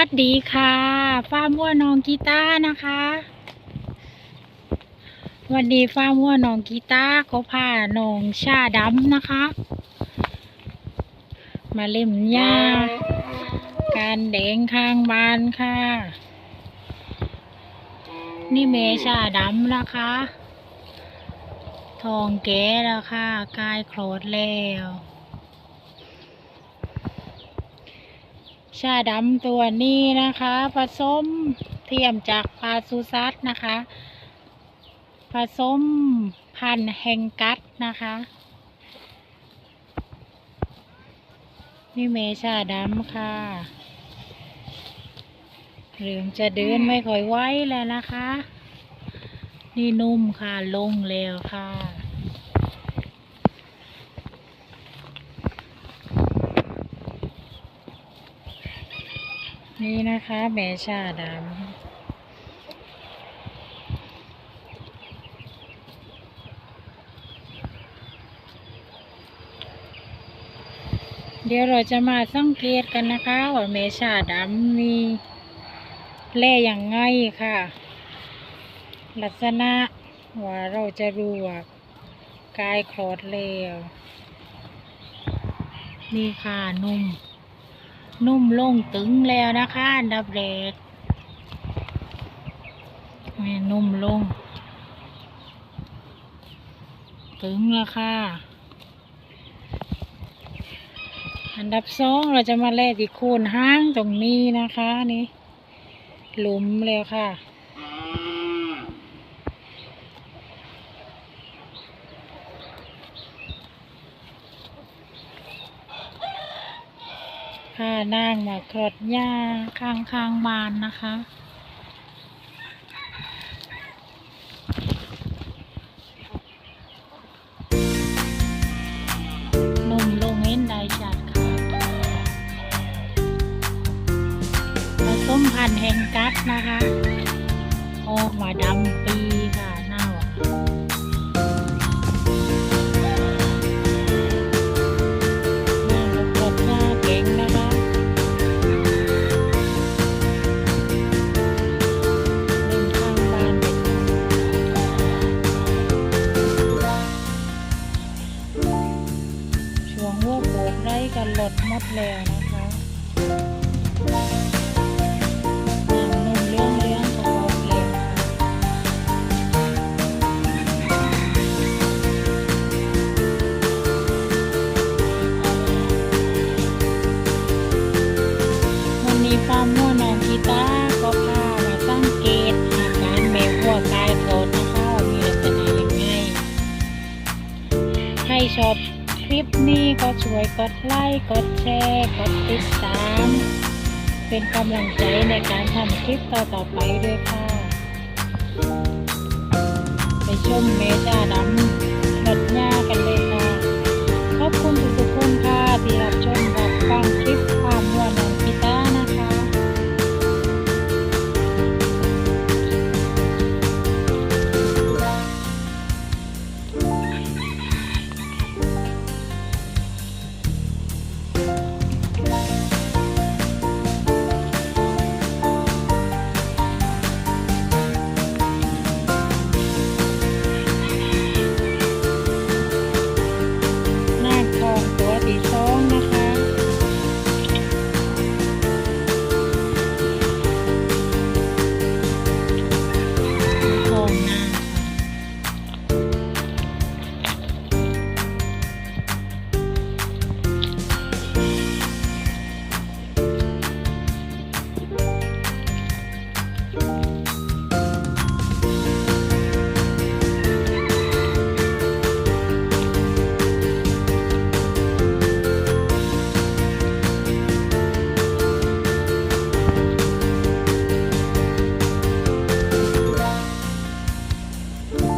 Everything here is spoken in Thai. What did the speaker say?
วัสดีค่ะฟาร์มวัวน้องกีตาร์นะคะ วันนี้ฟาร์มวัวน้องกีตาร์เขาพาน้องชาดำนะคะ มาเล่มหญ้าการแดงข้างบ้านค่ะ นี่เมชาดำนะคะ ทองแก่แล้วค่ะกายโคลดแล้ว ชาดำตัวนี้นะคะผสมเทียมจากปลาซูซัสนะคะผสมพันธุ์แฮงกัสนะคะนี่เมชาดำค่ะเริ่มจะเดินไม่ค่อยไหวแล้วนะคะ นี่นุ่มค่ะลงแล้วค่ะ นี่นะคะแม่ชาดำเดี๋ยวเราจะมาสังเกตกันนะคะว่าแม่ชาดำมีแล่อย่างไงค่ะ ลักษณะว่าเราจะรู้ว่ากายคลอดแล้วนี่ค่ะนุ่ม นุ่มลงตึงแล้วนะคะ อันดับแรกนี่นุ่มลง ตึงแล้วค่ะ อันดับสองเราจะมาแล่ที่โคนห้างตรงนี้นะคะ นี่ หลุมเลยค่ะ พานางมาครดหญ้าข้างข้างบานนะคะ นุ่มลงเห็นได้จัดค่ะผสมพันธุ์แห่งกัดนะคะ ออกมาดำ กไร่กันหลดหมดแล้วนะคะน้ำนมเรื่องเรื่องของเราเองค่ะวันนี้ฟาร์มม่วน้องกีตาร์ก็พามาสังเกตอาการแมวหัวกายโกรธนะคะว่ามีลักษณะยังไงใครชอบ คลิปนี้ก็ช่วยกดไลค์กดแชร์ กดติดตาม เป็นกำลังใจในการทำคลิปต่อๆไปด้วยค่ะ ไปชมเมจาดำ